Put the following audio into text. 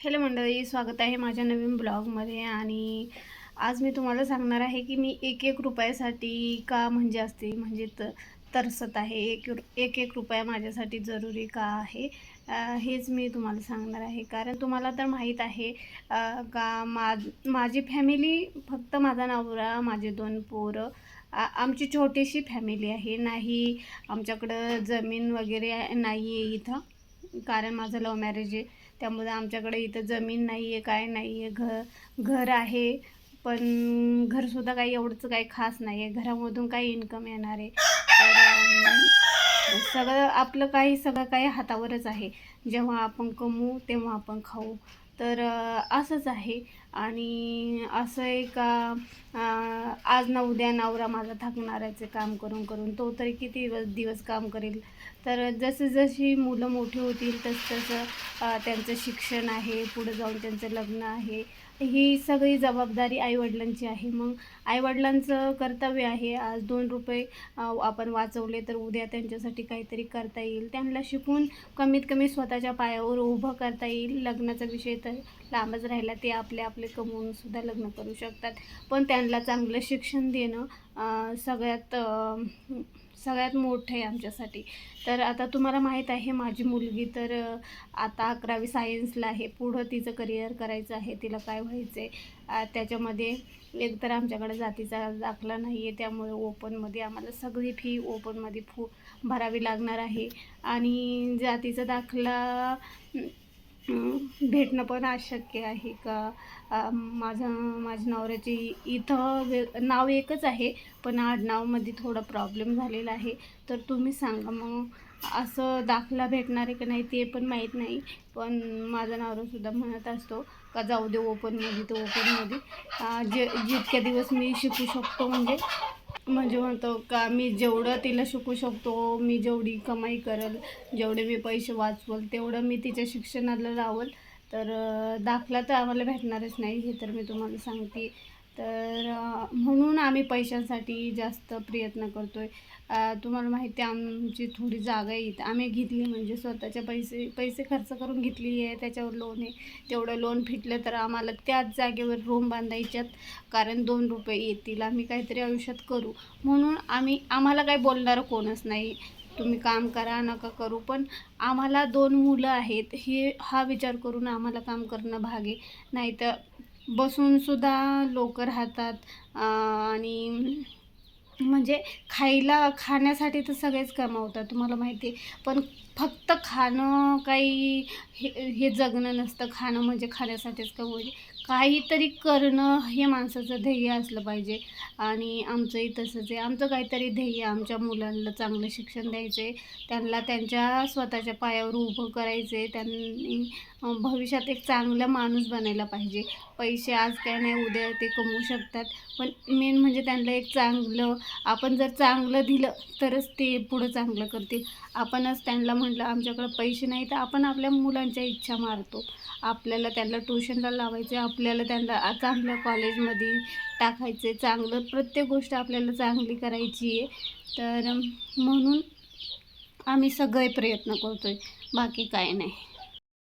Hello मंडळी स्वागत आहे माझ्या नवीन ब्लॉगमध्ये आणि आज मी तुम्हाला सांगणार आहे की मी एक एक रुपयासाठी का म्हणजे असते म्हणजे त तरसत आहे. एक रु- एक एक रुपया माझ्यासाठी जरुरी का आहे? हेच मी तुम्हाला सांगणार आहे. कारण तुम्हाला तर माहीत आहे का मा माझी फॅमिली फक्त माझा नवरा माझे दोन पोरं आमची छोटीशी फॅमिली आहे. नाही आमच्याकडं जमीन वगैरे नाही आहे इथं. कारण माझं लव्ह मॅरेज आहे. त्यामुळे आमच्याकडे इथं जमीन नाही आहे काय नाही आहे घर घर आहे. पण घरसुद्धा काही एवढंच काही खास नाही आहे घरामधून काही इन्कम येणार आहे. तर सगळं आपलं काही सगळं काही हातावरच आहे. जेव्हा आपण कमवू तेव्हा आपण खाऊ. तर असंच आहे. आणि असं आहे का आज ना उद्या नवरा माझा थकणाराचे काम करून करून तो तरी किती दिवस दिवस काम करेल. तर जसं जशी मुलं मोठी होतील तसं तसं त्यांचं शिक्षण आहे पुढे जाऊन त्यांचं लग्न आहे. ही सगळी जबाबदारी आईवडिलांची आहे. मग आईवडिलांचं कर्तव्य आहे आज दोन रुपये आपण वाचवले तर उद्या त्यांच्यासाठी काहीतरी करता येईल. त्यांना शिकून कमीत कमी स्वतःच्या पायावर उभं करता येईल. लग्नाचा विषय तर लांबच राहिला ते आपल्या आपले कमवूनसुद्धा लग्न करू शकतात. पण त्यांना चांगलं शिक्षण देणं सगळ्यात सगळ्यात मोठं आहे आमच्यासाठी. तर आता तुम्हाला माहीत आहे माझी मुलगी तर आता अकरावी सायन्सला आहे. पुढं तिचं करिअर करायचं आहे तिला काय व्हायचं आहे त्याच्यामध्ये एक तर आमच्याकडे जातीचा दाखला नाही आहे त्यामुळे ओपनमध्ये आम्हाला सगळी फी ओपनमध्ये फू भरावी लागणार आहे. आणि जातीचा दाखला भेटणं पण अशक्य आहे का? माझं माझ्या नवऱ्याची इथं वे नाव एकच आहे पण आडनावमध्ये थोडा प्रॉब्लेम झालेला आहे. तर तुम्ही सांगा मग असं दाखला भेटणार आहे का नाही ते पण माहीत नाही. पण माझा नवरासुद्धा म्हणत असतो का जाऊ दे ओपनमध्ये तर ओपनमध्ये जे जितक्या दिवस मी शिकू शकतो म्हणजे म्हणजे म्हणतो का मी जेवढं तिला शिकू शकतो मी जेवढी कमाई करल जेवढे मी पैसे वाचवल तेवढं मी तिच्या शिक्षणाला लावल. तर दाखला तर आम्हाला भेटणारच नाही हे तर मी तुम्हाला सांगते. तर म्हणून आम्ही पैशांसाठी जास्त प्रयत्न करतो आहे तुम्हाला माहिती आहे आमची थोडी जागा आहे आम्ही घेतली म्हणजे स्वतःच्या पैसे पैसे खर्च करून घेतली आहे त्याच्यावर लोन आहे. तेवढं लोन फिटलं तर आम्हाला त्याच जागेवर रूम बांधायच्यात कारण दोन रुपये येतील. आम्ही काहीतरी आयुष्यात करू. म्हणून आम्ही आम्हाला काही बोलणारं कोणच नाही. तुम्ही काम करा नका करू. पण आम्हाला दोन मुलं आहेत. हे हा विचार करून आम्हाला काम करणं भाग आहे. नाही तर बसूनसुद्धा लोक राहतात. आणि म्हणजे खायला खाण्यासाठी तर सगळेच कमावतात तुम्हाला माहिती आहे. पण फक्त खाणं काही हे हे जगणं नसतं. खाणं म्हणजे खाण्यासाठीच कमवते काहीतरी करणं हे माणसाचं ध्येय असलं पाहिजे. आणि आमचंही तसंच आहे. आमचं काहीतरी ध्येय आमच्या मुलांना चांगलं शिक्षण द्यायचं आहे त्यांना त्यांच्या स्वतःच्या पायावर उभं करायचं आहे त्यांनी भविष्यात एक चांगला माणूस बनायला पाहिजे. पैसे आज काय नाही उद्या ते कमवू शकतात. पण मेन म्हणजे त्यांना एक चांगलं आपण जर चांगलं दिलं तरच ते पुढं चांगलं करतील. आपणच त्यांना म्हटलं आमच्याकडं पैसे नाही तर आपण आपल्या मुलांच्या इच्छा मारतो. आपल्याला त्यांना ट्युशनला लावायचे आपल्याला त्यांना चांगल्या कॉलेजमध्ये टाकायचं आहे चांगलं प्रत्येक गोष्ट आपल्याला चांगली करायची आहे तर म्हणून आम्ही सगळे प्रयत्न करतो आहे बाकी काय नाही.